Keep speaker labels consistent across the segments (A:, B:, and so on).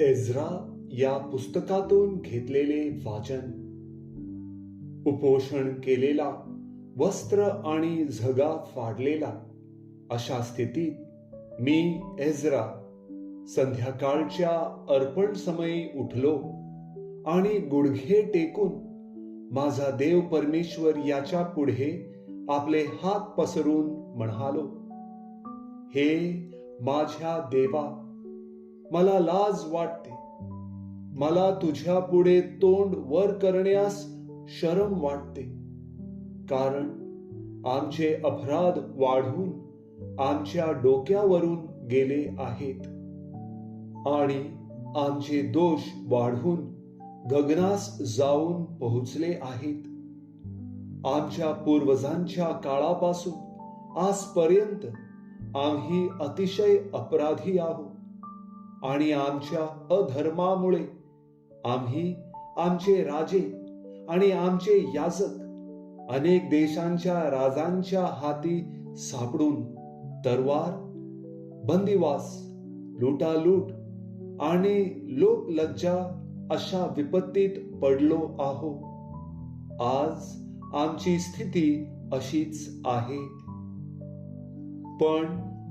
A: एझ्रा या पुस्तकातून घेतलेले वाचन. उपोषण केलेला वस्त्र आणि झगा फाडलेला अशा स्थितीत मी एझ्रा संध्याकाळच्या अर्पण समयी उठलो आणि गुडघे टेकून माझा देव परमेश्वर याच्यापुढे आपले हात पसरून म्हणालो हे माझ्या देवा मला लाज वाटते. मला तुझ्या पुढे तोंड वर करण्यास शरम वाटते. कारण आमचे अपराध वाढून आमच्या डोक्यावरून गेले आहेत. आणि आमचे दोष वाढून गगनास जाऊन पोहोचले आहेत. आमच्या पूर्वजांच्या काळापासून आजपर्यंत आम्ही अतिशय अपराधी आहोत. आणि आमच्या अधर्मामुळे. आम्ही आमचे राजे आणि आमचे याजक अनेक देशांच्या राजांच्या हाती सापडून तरवार बंदिवास लुटालूट आणि लोकलज्जा अशा विपत्तीत पडलो आहो. आज आमची स्थिती अशीच आहे. पण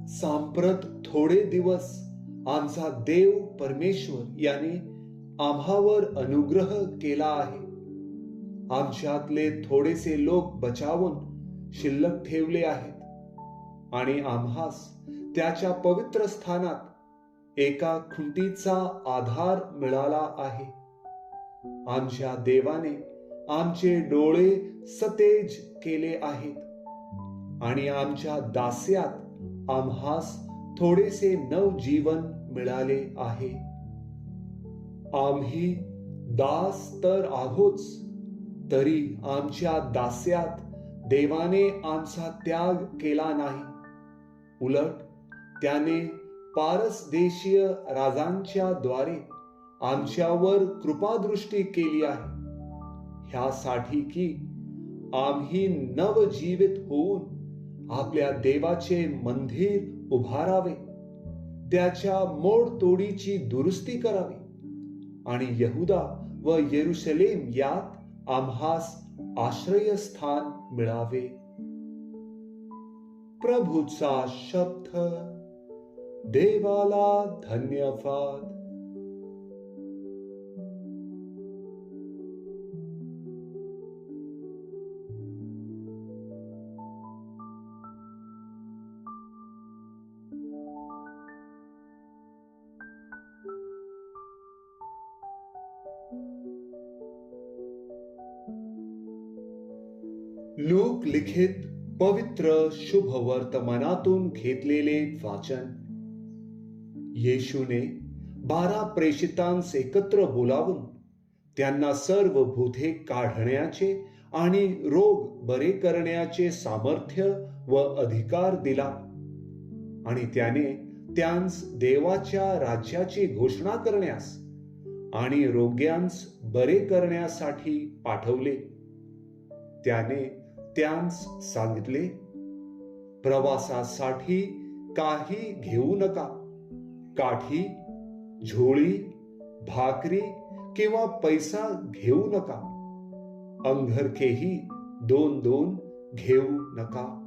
A: सांप्रत थोडे दिवस आमचा देव परमेश्वर याने आम्हावर अनुग्रह केला आहे. आमच्यातले थोडेसे लोक बचावून शिल्लक ठेवले आहेत आणि आम्हास त्याच्या पवित्र स्थानात एका खुंटीचा आधार मिळाला आहे. आमच्या देवाने आमचे डोळे सतेज केले आहेत आणि आमच्या दास्यात आम्हास थोडेसे नवजीवन मिळाले आहे. आम्ही दास तर आहोच तरी आमच्या दास्यात देवाने आमचा त्याग केला नाही. उलट त्याने पारस देशीय राजांच्या द्वारे आमच्यावर कृपादृष्टी केली आहे. ह्यासाठी की आम्ही नवजीवित होऊन आपल्या देवाचे मंदिर उभारावे. त्याच्या मोडतोडीची दुरुस्ती करावी. आणि यहुदा व येरुशलेम यात आम्हास आश्रयस्थान मिळावे. प्रभूचा शब्द देवाला धन्यवाद. लोक लिखित पवित्र शुभ वर्तमानातून घेतलेले वाचन. येशूने बारा प्रेषितांस एकत्र बोलावून त्यांना सर्व भूते काढण्याचे आणि रोग बरे करण्याचे सामर्थ्य व अधिकार दिला. आणि त्याने त्यांस देवाच्या राज्याची घोषणा करण्यास आणि रोग्यांस बरे करण्यासाठी पाठवले. त्याने त्यांस सांगितले प्रवासासाठी काही घेऊ नका. काठी झोळी भाकरी किंवा पैसा घेऊ नका. अंगरखेही दोन दोन घेऊ नका.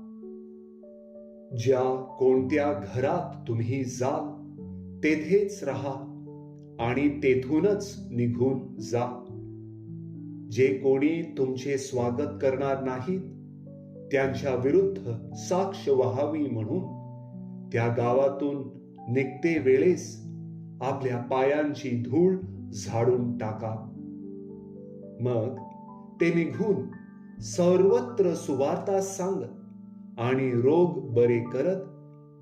A: ज्या कोणत्या घरात तुम्ही जाल तेथेच राहा आणि तेथूनच निघून जा. जे कोणी तुमचे स्वागत करणार नाहीत त्यांच्या विरुद्ध साक्ष व्हावी म्हणून त्या गावातून निघते वेळेस आपल्या पायांची धूळ झाडून टाका. मग ते निघून सर्वत्र सुवार्ता सांगत आणि रोग बरे करत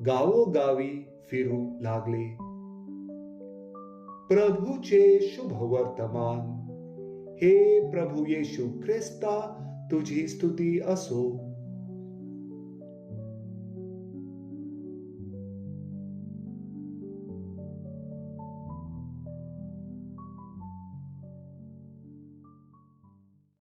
A: गावोगावी फिरू लागले. प्रभूचे शुभ वर्तमान. हे प्रभू येशू ख्रिस्ता तुझी स्तुती असो.